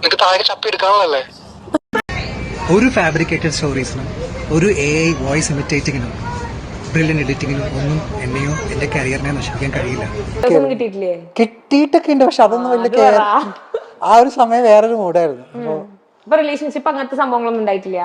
നിനക്ക് താഴെ ചപ്പി എടുക്കാനുള്ളല്ലേ ഒരു ഫാബ്രിക്കേറ്റഡ് സ്റ്റോറീസിനും ഒരു എ ഐ വോയിസ് ഇമിറ്റേറ്റിങ്ങിനും ബ്രില്യൻ എഡിറ്റിങ്ങിനും ഒന്നും എന്നെയോ എന്റെ കരിയറിനെ നശിപ്പിക്കാൻ കഴിയില്ല. കിട്ടിയിട്ടൊക്കെ ഉണ്ട് പക്ഷെ അതൊന്നും വലിയ ആ ഒരു സമയം വേറൊരു മൂഡായിരുന്നു റിലേഷൻഷിപ്പ് അങ്ങനത്തെ സംഭവങ്ങളൊന്നും ഉണ്ടായിട്ടില്ല.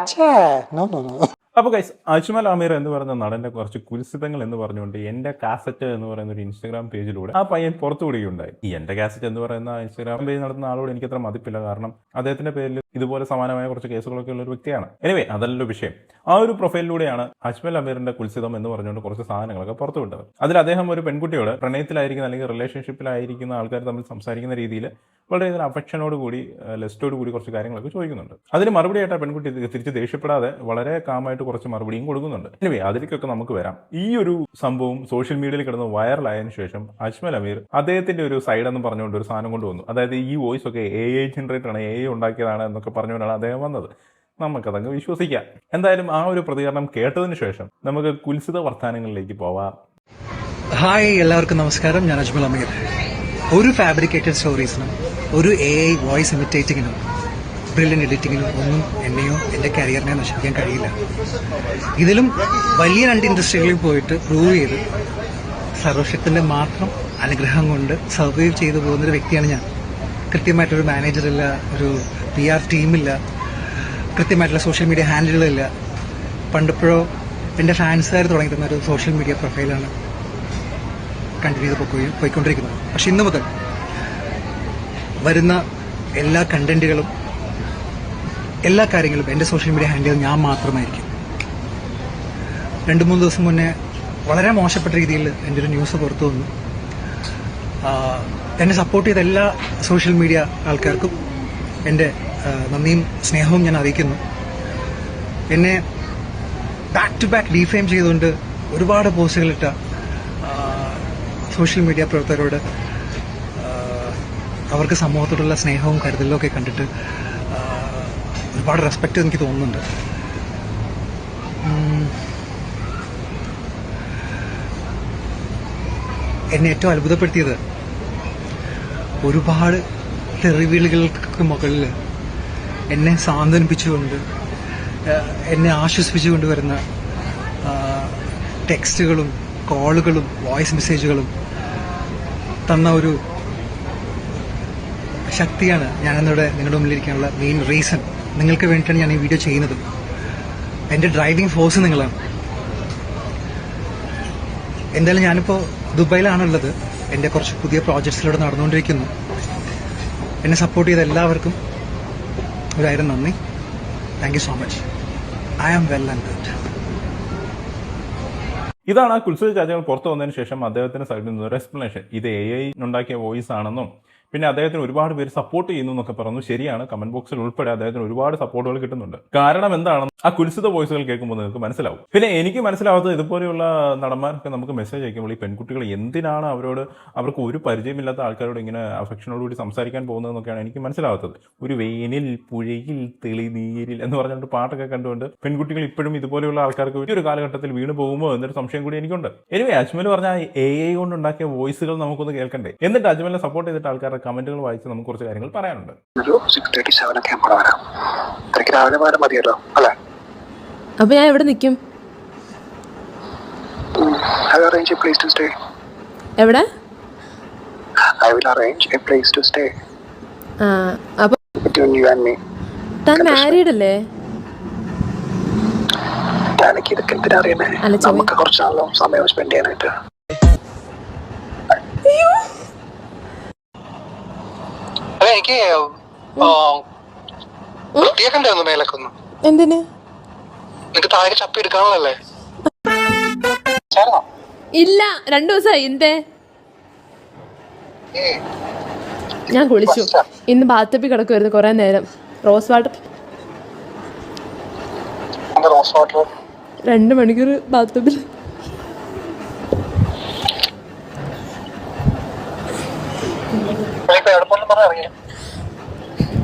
അപ്പോൾ ഗൈസ് അജ്മൽ ആമീർ എന്ന് പറയുന്ന നടന്റെ കുറച്ച് കുൽസിതങ്ങൾ എന്ന് പറഞ്ഞുകൊണ്ട് എന്റെ കാസറ്റ് എന്ന് പറയുന്ന ഒരു ഇൻസ്റ്റാഗ്രാം പേജിലൂടെ ആ പയ്യൻ പുറത്തു വിടുകയുണ്ടായി. ഈ എന്റെ കാസറ്റ് എന്ന് പറയുന്ന ഇൻസ്റ്റാഗ്രാം പേജ് നടത്തുന്ന ആളോട് എനിക്ക് അത്ര മതിപ്പില്ല. കാരണം അദ്ദേഹത്തിന്റെ പേരിൽ ഇതുപോലെ സമാനമായ കുറച്ച് കേസുകളൊക്കെ ഉള്ള ഒരു വ്യക്തിയാണ്. എനിവേ അതല്ലല്ലോ വിഷയം. ആ ഒരു പ്രൊഫൈലിലൂടെയാണ് അജ്മൽ അമീറിന്റെ കുൽസിതം എന്ന് പറഞ്ഞുകൊണ്ട് കുറച്ച് സാധനങ്ങളൊക്കെ പുറത്തു വിട്ടത്. അതിൽ അദ്ദേഹം ഒരു പെൺകുട്ടിയോട് പ്രണയത്തിലായിരിക്കുന്ന അല്ലെങ്കിൽ റിലേഷൻഷിപ്പിലായിരിക്കുന്ന ആൾക്കാർ തമ്മിൽ സംസാരിക്കുന്ന രീതിയിൽ വളരെയധികം അഫക്ഷനോട് കൂടി ലെസ്റ്റോട് കൂടി കുറച്ച് കാര്യങ്ങളൊക്കെ ചോദിക്കുന്നുണ്ട്. അതിന് മറുപടിയായിട്ട് ആ പെൺകുട്ടി തിരിച്ച് ദേഷ്യപ്പെടാതെ വളരെ കാമായിട്ട് കുറച്ച് മറുപടിയും കൊടുക്കുന്നുണ്ട്. എനിവേ അതിലേക്കൊക്കെ നമുക്ക് വരാം. ഈ ഒരു സംഭവം സോഷ്യൽ മീഡിയയിൽ കിടന്ന് വൈറലായതിനു ശേഷം അജ്മൽ അമീർ അദ്ദേഹത്തിന്റെ ഒരു സൈഡ് എന്ന് പറഞ്ഞുകൊണ്ട് ഒരു സാധനം കൊണ്ടുവന്നു അതായത് ഈ വോയിസ് ഒക്കെ എ ഐ ജനറേറ്റ് ആണ് എ ഐ ഉണ്ടാക്കിയതാണ് എന്നൊക്കെ പറഞ്ഞുകൊണ്ടാണ് അദ്ദേഹം വന്നത്. നമുക്കതങ്ങ് വിശ്വസിക്കാം. എന്തായാലും ആ ഒരു പ്രതികരണം കേട്ടതിന് ശേഷം നമുക്ക് കുൽസിത വർത്തമാനങ്ങളിലേക്ക് പോവാം. ഹായ് എല്ലാവർക്കും നമസ്കാരം. ഞാൻ അജ്മൽ അമീർ. ഒരു ഫാബ്രിക്കേറ്റഡ് സ്റ്റോറീസിനും ഒരു എ ഐ വോയിസ് ഇമിറ്റേറ്റിങ്ങിനും ബ്രില്യൻ എഡിറ്റിങ്ങിനും ഒന്നും എന്നെയോ എന്റെ കരിയറിനെ നശിപ്പിക്കാൻ കഴിയില്ല. ഇതിലും വലിയ രണ്ട് ഇൻഡസ്ട്രികളിൽ പോയിട്ട് പ്രൂവ് ചെയ്ത് സർവശക്തിന്റെ മാത്രം അനുഗ്രഹം കൊണ്ട് സർവൈവ് ചെയ്തു പോകുന്നൊരു വ്യക്തിയാണ് ഞാൻ. കൃത്യമായിട്ടൊരു മാനേജറില്ല ഒരു പി ആർ ടീമില്ല കൃത്യമായിട്ടുള്ള സോഷ്യൽ മീഡിയ ഹാൻഡിലുകളില്ല പണ്ടിപ്പോഴോ എന്റെ ഫാൻസുകാർ തുടങ്ങി തന്ന ഒരു സോഷ്യൽ മീഡിയ പ്രൊഫൈലാണ് കണ്ടിന്യൂ ചെയ്ത് പോയി പോയിക്കൊണ്ടിരിക്കുന്നത്. പക്ഷെ ഇന്ന് മുതൽ വരുന്ന എല്ലാ കണ്ടന്റുകളും എല്ലാ കാര്യങ്ങളും എന്റെ സോഷ്യൽ മീഡിയ ഹാൻഡിൽ ഞാൻ മാത്രമായിരിക്കും. രണ്ട് മൂന്ന് ദിവസം മുന്നേ വളരെ മോശപ്പെട്ട രീതിയിൽ എന്റെ ഒരു ന്യൂസ് പുറത്തു വന്നു. എന്നെ സപ്പോർട്ട് ചെയ്ത എല്ലാ സോഷ്യൽ മീഡിയ ആൾക്കാർക്കും എന്റെ നന്ദിയും സ്നേഹവും ഞാൻ അറിയിക്കുന്നു. എന്നെ ബാക്ക് ടു ബാക്ക് ഡീഫെയിം ചെയ്തുകൊണ്ട് ഒരുപാട് പോസ്റ്റുകളിട്ട സോഷ്യൽ മീഡിയ പ്രവർത്തകരോട് അവർക്ക് സമൂഹത്തോടുള്ള സ്നേഹവും കരുതലും ഒക്കെ കണ്ടിട്ട് ഒരുപാട് റെസ്പെക്റ്റ് എനിക്ക് തോന്നുന്നുണ്ട്. എന്നെ ഏറ്റവും അത്ഭുതപ്പെടുത്തിയത് ഒരുപാട് തെറിവിളികൾക്ക് മുകളിൽ എന്നെ സാന്ത്വനിപ്പിച്ചുകൊണ്ട് എന്നെ ആശ്വസിപ്പിച്ചുകൊണ്ട് വരുന്ന ടെക്സ്റ്റുകളും കോളുകളും വോയിസ് മെസ്സേജുകളും തന്ന ഒരു ശക്തിയാണ് ഞാനിന്നിവിടെ നിങ്ങളുടെ മുന്നിലിരിക്കാനുള്ള മെയിൻ റീസൺ നിങ്ങൾക്ക് വേണ്ടിയിട്ടാണ് ഞാൻ ഈ വീഡിയോ ചെയ്യുന്നത്. എന്റെ ഡ്രൈവിംഗ് ഫോഴ്സ് നിങ്ങളാണ്. എന്തായാലും ഞാനിപ്പോൾ ദുബായിലാണുള്ളത്. എന്റെ കുറച്ച് പുതിയ പ്രോജക്ട്സിലൂടെ നടന്നുകൊണ്ടിരിക്കുന്നു. എന്നെ സപ്പോർട്ട് ചെയ്ത എല്ലാവർക്കും ഒരായിരം നന്ദി. Thank so much I am well and good ഇതാണ് ആ കുൽസിത ചാച്ചകൾ പുറത്തു വന്നതിന് ശേഷം അദ്ദേഹത്തിന്റെ സൈഡിൽ നിന്ന് ഒരു എക്സ്പ്ലനേഷൻ ഇത് എ ഐ ഉണ്ടാക്കിയ വോയിസ് ആണെന്നും പിന്നെ അദ്ദേഹത്തിന് ഒരുപാട് പേര് സപ്പോർട്ട് ചെയ്യുന്നു എന്നൊക്കെ പറഞ്ഞു ശരിയാണ്. കമന്റ് ബോക്സിൽ ഉൾപ്പെടെ അദ്ദേഹത്തിന് ഒരുപാട് സപ്പോർട്ടുകൾ കിട്ടുന്നുണ്ട്. കാരണം എന്താണെന്ന് ആ കുൽസിത വോയിസുകൾ കേൾക്കുമ്പോൾ നിങ്ങൾക്ക് മനസ്സിലാവും. പിന്നെ എനിക്ക് മനസ്സിലാവാത്തത് ഇതുപോലെയുള്ള നടന്മാരൊക്കെ നമുക്ക് മെസ്സേജ് അയക്കുമ്പോൾ ഈ പെൺകുട്ടികൾ എന്തിനാണ് അവരോട് അവർക്ക് ഒരു പരിചയമില്ലാത്ത ആൾക്കാരോട് ഇങ്ങനെ അഫക്ഷനോടുകൂടി സംസാരിക്കാൻ പോകുന്നതെന്നൊക്കെയാണ് എനിക്ക് മനസ്സിലാവാത്തത്. ഒരു വേനിൽ പുഴയിൽ തെളിനീരിൽ എന്ന് പറഞ്ഞുകൊണ്ട് പാട്ടൊക്കെ കണ്ടുകൊണ്ട് പെൺകുട്ടികൾ ഇപ്പോഴും ഇതുപോലെയുള്ള ആൾക്കാർക്ക് ഒരു കാലഘട്ടത്തിൽ വീണ് പോകുമോ എന്നൊരു സംശയം കൂടി എനിക്കുണ്ട്. എനിവേ അജ്മൽ പറഞ്ഞ എ ഐ കൊണ്ട് ഉണ്ടാക്കിയ വോയിസുകൾ നമുക്കൊന്ന് കേൾക്കണ്ടേ? എന്നിട്ട് അജ്മലിനെ സപ്പോർട്ട് ചെയ്തിട്ട് ആൾക്കാരുടെ കമന്റുകൾ വായിച്ച് നമുക്ക് കുറച്ച് കാര്യങ്ങൾ പറയാനുണ്ട്. ഒരു സിക്സ് തേർട്ടി സെവൻ ഒക്കെ ആകുമ്പോൾ വരാം. എനിക്ക് രാവിലെ വരാൻ മതിയല്ലോ അല്ലേ? അപ്പൊ ഞാൻ എവിടെ നിൽക്കും I arrange a place to stay എവിടെ? I will arrange a place to stay ആ അപ്പൊ ആൻഡ് മീ താൻ മാരീഡ് അല്ലേ? എനിക്ക് ഇതൊക്കെ എന്തിനാ അറിയണേ അല്ല, ചോദി- നമുക്ക് കുറച്ച് നാളോ സമയം സ്പെൻഡ് ചെയ്യാനായിട്ട്. എനിക്ക് വൃത്തിയൊക്കെ ഉണ്ടായിരുന്നു എന്തിന്? നിനക്ക് താഴെ ചപ്പി എടുക്കാനുള്ളല്ലേ ഇല്ല രണ്ടു ദിവസമായി. എന്തേ? ഞാൻ കുളിച്ചു. ഇന്ന് ബാത്തപ്പി കിടക്കുമായിരുന്നു കുറെ നേരം. Rose water. രണ്ട് മണിക്കൂർ ബാത്തപ്പിൽ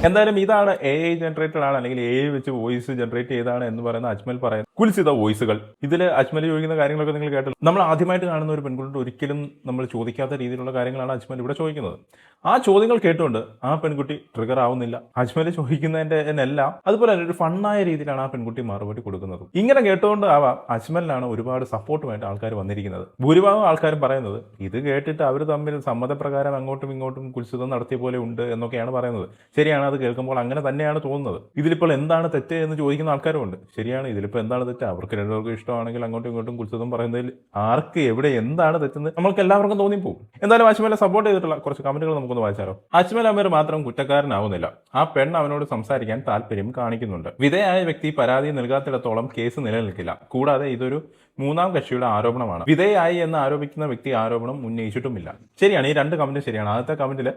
എന്തായാലും ഇതാണ് എ ഐ ജനറേറ്റഡ് ആണ് അല്ലെങ്കിൽ എ ഐ വെച്ച് വോയിസ് ജനറേറ്റ് ചെയ്താണ് എന്ന് പറയുന്ന അജ്മൽ പറയുന്നത്. കുൽസിത വോയിസുകൾ. ഇതിൽ അജ്മൽ ചോദിക്കുന്ന കാര്യങ്ങളൊക്കെ നിങ്ങൾ കേട്ടല്ലോ. നമ്മൾ ആദ്യമായിട്ട് കാണുന്ന ഒരു പെൺകുട്ടിയുടെ ഒരിക്കലും നമ്മൾ ചോദിക്കാത്ത രീതിയിലുള്ള കാര്യങ്ങളാണ് അജ്മൽ ഇവിടെ ചോദിക്കുന്നത്. ആ ചോദ്യങ്ങൾ കേട്ടുകൊണ്ട് ആ പെൺകുട്ടി ട്രിഗർ ആവുന്നില്ല. അജ്മൽ ചോദിക്കുന്നതിന്റെ എല്ലാം അതുപോലെ തന്നെ ഒരു ഫണ്ണായ രീതിയിലാണ് ആ പെൺകുട്ടി മറുപടി കൊടുക്കുന്നത്. ഇങ്ങനെ കേട്ടുകൊണ്ട് ആവാം അജ്മലിനാണ് ഒരുപാട് സപ്പോർട്ടുമായിട്ട് ആൾക്കാർ വന്നിരിക്കുന്നത്. ഭൂരിഭാഗം ആൾക്കാരും പറയുന്നത് ഇത് കേട്ടിട്ട് അവർ തമ്മിൽ സമ്മതപ്രകാരം അങ്ങോട്ടും ഇങ്ങോട്ടും കുൽസിതം നടത്തിയ പോലെ ഉണ്ട് എന്നൊക്കെയാണ് പറയുന്നത്. ശരിയാണ് അത് കേൾക്കുമ്പോൾ അങ്ങനെ തന്നെയാണ് തോന്നുന്നത്. ഇതിലിപ്പോൾ എന്താണ് തെറ്റ് എന്ന് ചോദിക്കുന്ന ആൾക്കാരും ഉണ്ട് ശരിയാണ് ഇതിലിപ്പോൾ എന്താണ് തെറ്റ്. അവർക്ക് രണ്ടുപേർക്കും ഇഷ്ടമാണെങ്കിൽ അങ്ങോട്ടും ഇങ്ങോട്ടും കുളിച്ചതും പറയുന്നതിൽ ആർക്ക് എവിടെ എന്താണ് തെറ്റെന്ന് നമ്മൾക്ക് എല്ലാവർക്കും തോന്നിപ്പോകും എന്തായാലും അജ്മലെ സപ്പോർട്ട് ചെയ്തിട്ടുള്ള കുറച്ച് കമന്റുകൾ നമുക്കൊന്ന് വായിച്ചാലോ? അജ്മൽ അമീർ മാത്രം കുറ്റക്കാരനാവുന്നില്ല. ആ പെണ്ണ് അവനോട് സംസാരിക്കാൻ താല്പര്യം കാണിക്കുന്നുണ്ട്. വിധേയായ വ്യക്തി പരാതി നൽകാത്തിടത്തോളം കേസ് നിലനിൽക്കില്ല. കൂടാതെ ഇതൊരു മൂന്നാം കക്ഷിയുടെ ആരോപണമാണ്. വിധേയായി എന്ന് ആരോപിക്കുന്ന വ്യക്തി ആരോപണം ഉന്നയിച്ചിട്ടുമില്ല. ശരിയാണ് ഈ രണ്ട് കമന്റ് ശരിയാണ്. ആദ്യത്തെ കമന്റിൽ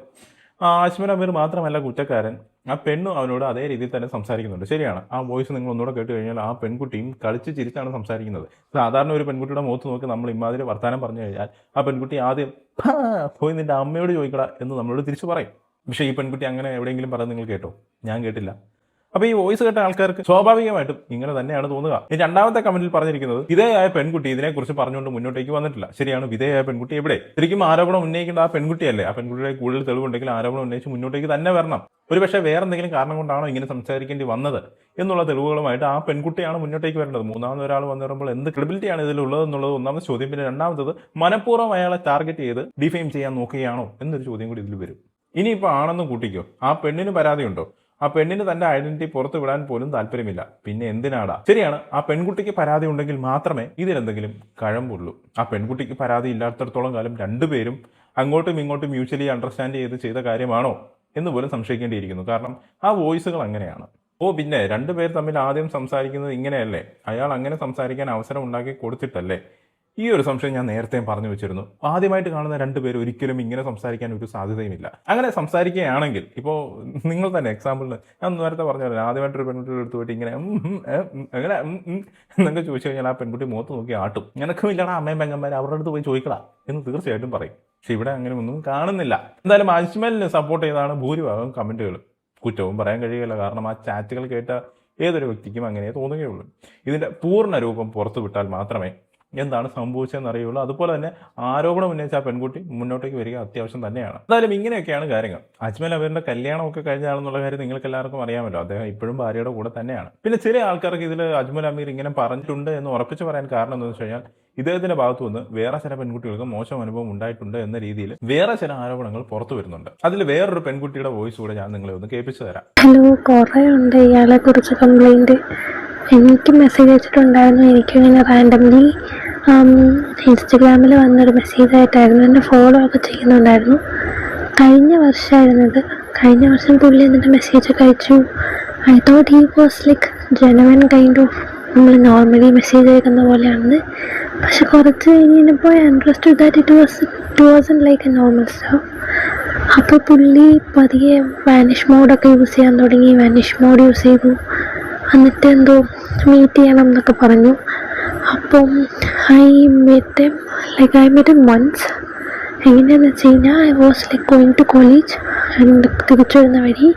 ആശ്മൽ അമീർ മാത്രമല്ല കുറ്റക്കാരൻ. ആ പെണ്ണും അവനോട് അതേ രീതിയിൽ തന്നെ സംസാരിക്കുന്നുണ്ട്. ശരിയാണ്. ആ വോയിസ് നിങ്ങൾ ഒന്നുകൂടെ കേട്ട് കഴിഞ്ഞാൽ ആ പെൺകുട്ടിയും കളിച്ച് ചിരിച്ചാണ് സംസാരിക്കുന്നത്. സാധാരണ ഒരു പെൺകുട്ടിയുടെ മുഖത്ത് നോക്കി നമ്മൾ ഇമാതിരി വർത്തമാനം പറഞ്ഞു കഴിഞ്ഞാൽ ആ പെൺകുട്ടി ആദ്യം "ഹാ, പോയി നിന്റെ അമ്മയോട് ചോദിക്കടാ എന്ന് നമ്മളോട് തിരിച്ചു പറയും. പക്ഷേ ഈ പെൺകുട്ടി അങ്ങനെ എവിടെയെങ്കിലും പറയുന്നത് നിങ്ങൾ കേട്ടോ? ഞാൻ കേട്ടില്ല. അപ്പൊ ഈ വോയിസ് കേട്ട ആൾക്കാർക്ക് സ്വാഭാവികമായിട്ടും ഇങ്ങനെ തന്നെയാണ് തോന്നുക. ഈ രണ്ടാമത്തെ കമന്റിൽ പറഞ്ഞിരിക്കുന്നത് വിധേയായ പെൺകുട്ടി ഇതിനെക്കുറിച്ച് പറഞ്ഞുകൊണ്ട് മുന്നോട്ടേക്ക് വന്നിട്ടില്ല. ശരിയാണ് വിധേയായ പെൺകുട്ടി എവിടെ? ശരിക്കും ആരോപണം ഉന്നയിക്കേണ്ട ആ പെൺകുട്ടിയല്ലേ? ആ പെൺകുട്ടിയുടെ കൂടുതൽ തെളിവുണ്ടെങ്കിൽ ആരോപണം ഉന്നയിച്ച് മുന്നോട്ടേക്ക് തന്നെ വരണം. ഒരുപക്ഷെ വേറെ എന്തെങ്കിലും കാരണം കൊണ്ടാണോ ഇങ്ങനെ സംസാരിക്കേണ്ടി വന്നത് എന്നുള്ള തെളിവുകളുമായിട്ട് ആ പെൺകുട്ടിയാണ് മുന്നോട്ടേക്ക് വരേണ്ടത്. മൂന്നാമത് ഒരാൾ വന്നു പറയുമ്പോൾ എന്ത് ക്രെഡിബിലിറ്റിയാണ് ഇതിലുള്ളത് എന്നുള്ളത് ഒന്നാമത് ചോദ്യം. പിന്നെ രണ്ടാമത്തത് മനഃപൂർവം അയാളെ ടാർഗറ്റ് ചെയ്ത് ഡിഫെയിം ചെയ്യാൻ നോക്കുകയാണോ എന്നൊരു ചോദ്യം കൂടി ഇതിൽ വരും. ഇനിയിപ്പോൾ ആണെന്ന് കൂട്ടിക്കോ. ആ പെണ്ണിന് പരാതിയുണ്ടോ? ആ പെണ്ണിന് തന്റെ ഐഡന്റിറ്റി പുറത്തു വിടാൻ പോലും താല്പര്യമില്ല. പിന്നെ എന്തിനാടാ? ശരിയാണ് ആ പെൺകുട്ടിക്ക് പരാതി ഉണ്ടെങ്കിൽ മാത്രമേ ഇതിനെന്തെങ്കിലും കഴമ്പുള്ളൂ. ആ പെൺകുട്ടിക്ക് പരാതി ഇല്ലാത്തടത്തോളം കാലം രണ്ടുപേരും അങ്ങോട്ടും ഇങ്ങോട്ടും മ്യൂച്വലി അണ്ടർസ്റ്റാൻഡ് ചെയ്ത് ചെയ്ത കാര്യമാണോ എന്ന് പോലും സംശയിക്കേണ്ടിയിരിക്കുന്നു. കാരണം ആ വോയിസുകൾ അങ്ങനെയാണ്. ഓ പിന്നെ രണ്ടുപേർ തമ്മിൽ ആദ്യം സംസാരിക്കുന്നത് ഇങ്ങനെയല്ലേ? അയാൾ അങ്ങനെ സംസാരിക്കാൻ അവസരം ഉണ്ടാക്കി കൊടുത്തിട്ടല്ലേ? ഈ ഒരു സംശയം ഞാൻ നേരത്തെയും പറഞ്ഞു വെച്ചിരുന്നു. ആദ്യമായിട്ട് കാണുന്ന പേര് ഒരിക്കലും ഇങ്ങനെ സംസാരിക്കാൻ ഒരു സാധ്യതയുമില്ല. അങ്ങനെ സംസാരിക്കുകയാണെങ്കിൽ ഇപ്പോൾ നിങ്ങൾ തന്നെ എക്സാമ്പിളിന് ഞാൻ നേരത്തെ പറഞ്ഞല്ലോ ആദ്യമായിട്ട് ഒരു പെൺകുട്ടിയുടെ അടുത്ത് പോയിട്ട് ഇങ്ങനെ അങ്ങനെ എന്നൊക്കെ ചോദിച്ചു കഴിഞ്ഞാൽ ആ പെൺകുട്ടി മുഖത്ത് നോക്കി ആട്ടും. നിനക്കും ഇല്ലടാ അമ്മയും പെങ്ങന്മാർ അവരുടെ അടുത്ത് പോയി ചോദിക്കടാ എന്ന് തീർച്ചയായിട്ടും പറയും. പക്ഷെ ഇവിടെ അങ്ങനെ ഒന്നും കാണുന്നില്ല. എന്തായാലും അജ്മലിനെ സപ്പോർട്ട് ചെയ്താണ് ഭൂരിഭാഗം കമന്റുകൾ കുറ്റവും പറയാൻ കഴിയുകയില്ല. കാരണം ആ ചാറ്റുകൾ കേട്ട ഏതൊരു വ്യക്തിക്കും അങ്ങനെ തോന്നുകയുള്ളൂ. ഇതിന്റെ പൂർണ രൂപം പുറത്തുവിട്ടാൽ മാത്രമേ എന്താണ് സംഭവിച്ചതെന്ന് അറിയുള്ളൂ അതുപോലെ തന്നെ ആരോപണം ഉന്നയിച്ച ആ പെൺകുട്ടി മുന്നോട്ടേക്ക് വരിക അത്യാവശ്യം തന്നെയാണ്. എന്തായാലും ഇങ്ങനെയൊക്കെയാണ് കാര്യങ്ങൾ. അജ്മൽ അവരുടെ കല്യാണമൊക്കെ കഴിഞ്ഞാണെന്നുള്ള കാര്യം നിങ്ങൾക്ക് എല്ലാവർക്കും അറിയാമല്ലോ. അദ്ദേഹം ഇപ്പോഴും ഭാര്യയുടെ കൂടെ തന്നെയാണ്. പിന്നെ ചില ആൾക്കാർക്ക് ഇതിൽ അജ്മൽ അമീർ ഇങ്ങനെ പറഞ്ഞിട്ടുണ്ട് എന്ന് ഉറപ്പിച്ച് പറയാൻ കാരണം എന്താണെന്ന് വെച്ച് കഴിഞ്ഞാൽ ഇദ്ദേഹത്തിന്റെ ഭാഗത്തു നിന്ന് വേറെ ചില പെൺകുട്ടികൾക്ക് മോശം അനുഭവം ഉണ്ടായിട്ടുണ്ട് എന്ന രീതിയിൽ വേറെ ചില ആരോപണങ്ങൾ പുറത്തു വരുന്നുണ്ട്. അതിൽ വേറൊരു പെൺകുട്ടിയുടെ വോയിസ് കൂടെ ഞാൻ നിങ്ങളെ ഒന്ന് കേൾപ്പിച്ചു തരാം. ഹലോ കുറേ ഉണ്ട് ഇയാളെ കുറിച്ച് കംപ്ലൈന്റ് എനിക്ക് മെസ്സേജ് അയച്ചിട്ടുണ്ടായിരുന്നു. എനിക്ക് ഇങ്ങനെ റാൻഡംലി ഇൻസ്റ്റഗ്രാമിൽ വന്നൊരു മെസ്സേജ് ആയിട്ടായിരുന്നു എന്നെ ഫോളോ ഒക്കെ ചെയ്യുന്നുണ്ടായിരുന്നു. കഴിഞ്ഞ വർഷമായിരുന്നത് കഴിഞ്ഞ വർഷം പുള്ളി എന്നിട്ട് മെസ്സേജ് ഒക്കെ അയച്ചു. I thought he was like genuine kind of നമ്മൾ നോർമലി മെസ്സേജ് അയക്കുന്ന പോലെയാണെന്ന്. പക്ഷെ കുറച്ച് കഴിഞ്ഞപ്പോൾ I understood that it was it wasn't like a normal stuff അപ്പോൾ പുള്ളി പതിയെ വാനിഷ് മോഡൊക്കെ യൂസ് ചെയ്യാൻ തുടങ്ങി. വാനിഷ് മോഡ് യൂസ് ചെയ്തു. എന്നിട്ട് എന്തോ മീറ്റ് ചെയ്യണം എന്നൊക്കെ പറഞ്ഞു. അപ്പം I met like I met once എങ്ങനെയാണെന്ന് വെച്ച് കഴിഞ്ഞാൽ I was like going to college and തിരിച്ചു വരുന്ന വഴി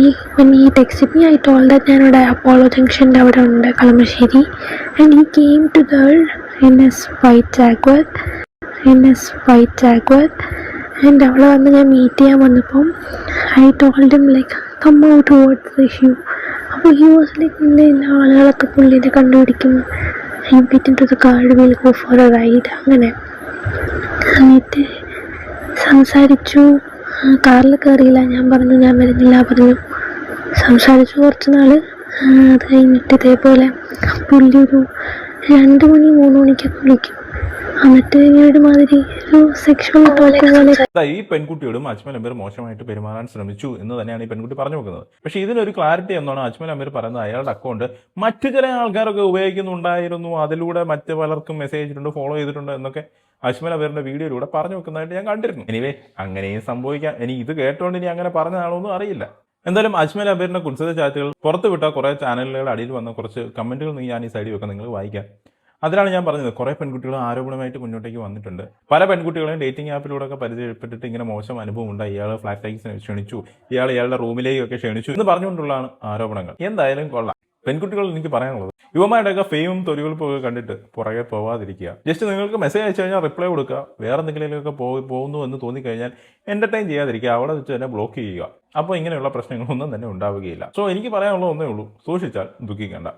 he when he text me I told that ഞാനിവിടെ അപ്പോളോ ജംഗ്ഷന്റെ അവിടെ ഉണ്ട് Kalamassery. And he came to the N S white Jaguar N S white Jaguar and അവിടെ വന്ന് ഞാൻ മീറ്റ് ചെയ്യാൻ വന്നപ്പം I told like come out towards the issue he ആളുകളൊക്കെ പുള്ളിനെ കണ്ടുപിടിക്കും. റൈഡ് അങ്ങനെ. എന്നിട്ട് സംസാരിച്ചു. കാറിൽ കയറിയില്ല ഞാൻ പറഞ്ഞു ഞാൻ വരുന്നില്ല. പറഞ്ഞു. സംസാരിച്ചു കുറച്ച് നാൾ. അത് കഴിഞ്ഞിട്ട് ഇതേപോലെ പുള്ളി ഒരു രണ്ട് മണി മൂന്ന് മണിക്കൊക്കെ വിളിക്കും. എന്നിട്ട് ഇങ്ങനെ ഒരുമാതിരി ഒരു സെക്ഷൽ ടോക്ക് പോലെ ദാ ഈ പെൺകുട്ടിയോടും അജ്മൽ അമീർ മോശമായിട്ട് പെരുമാറാൻ ശ്രമിച്ചു എന്ന് തന്നെയാണ് ഈ പെൺകുട്ടി പറഞ്ഞു വെക്കുന്നത്. പക്ഷേ ഇതിനൊരു ക്ലാരിറ്റി എന്നാണ് അജ്മൽ അമീർ പറയുന്നത് അയാളുടെ അക്കൗണ്ട് മറ്റു ചില ആൾക്കാരൊക്കെ ഉപയോഗിക്കുന്നുണ്ടായിരുന്നു. അതിലൂടെ മറ്റ് പലർക്കും മെസ്സേജ് ചെയ്തിട്ടുണ്ട് ഫോളോ ചെയ്തിട്ടുണ്ട് എന്നൊക്കെ അജ്മൽ അമീറിന്റെ വീഡിയോയിലൂടെ പറഞ്ഞു വെക്കുന്നതായിട്ട് ഞാൻ കണ്ടിരുന്നു. എനിവേ അങ്ങനെയും സംഭവിക്കാം. ഇനി ഇത് കേട്ടോണ്ട് ഇനി അങ്ങനെ പറഞ്ഞതാണോ ഒന്നും അറിയില്ല. എന്തായാലും അജ്മൽ അബീറിന്റെ കുൻസിത ചാറ്റുകൾ പുറത്തുവിട്ട കുറെ ചാനലുകളുടെ അടിയിൽ വന്ന കുറച്ച് കമന്റുകൾ ഞാൻ ഈ സൈഡിൽ വെക്കാം നിങ്ങൾ വായിക്കാം. അതിലാണ് ഞാൻ പറഞ്ഞത്. കുറെ പെൺകുട്ടികൾ ആരോപണമായിട്ട് മുന്നോട്ടേക്ക് വന്നിട്ടുണ്ട്. പല പെൺകുട്ടികളെയും ഡേറ്റിംഗ് ആപ്പിലൂടെ ഒക്കെ പരിചയപ്പെട്ടിട്ട് ഇങ്ങനെ മോശം അനുഭവം ഉണ്ടായി. ഇയാൾ ഫ്ലാറ്റിലേക്ക് ക്ഷണിച്ചു. ഇയാൾ ഇയാളുടെ റൂമിലേക്കൊക്കെ ക്ഷണിച്ചു എന്ന് പറഞ്ഞുകൊണ്ടുള്ളതാണ് ആരോപണങ്ങൾ. എന്തായാലും കൊള്ളാം. പെൺകുട്ടികൾ എനിക്ക് പറയാനുള്ളത് യുവമാരുടെയൊക്കെ ഫെയിമും തൊലിവെളുപ്പും ഒക്കെ കണ്ടിട്ട് പുറകെ പോവാതിരിക്കുക. ജസ്റ്റ് നിങ്ങൾക്ക് മെസ്സേജ് അയച്ചു കഴിഞ്ഞാൽ റിപ്ലൈ കൊടുക്കുക. വേറെ എന്തെങ്കിലുമൊക്കെ പോയി പോകുന്നു എന്ന് തോന്നിക്കഴിഞ്ഞാൽ എന്റർടൈൻ ചെയ്യാതിരിക്കുക. അവിടെ വെച്ച് തന്നെ ബ്ലോക്ക് ചെയ്യുക. അപ്പോൾ ഇങ്ങനെയുള്ള പ്രശ്നങ്ങളൊന്നും തന്നെ ഉണ്ടാവുകയില്ല. സോ എനിക്ക് പറയാനുള്ള ഒന്നേ ഉള്ളൂ. സൂക്ഷിച്ചാൽ ദുഃഖിക്കേണ്ട.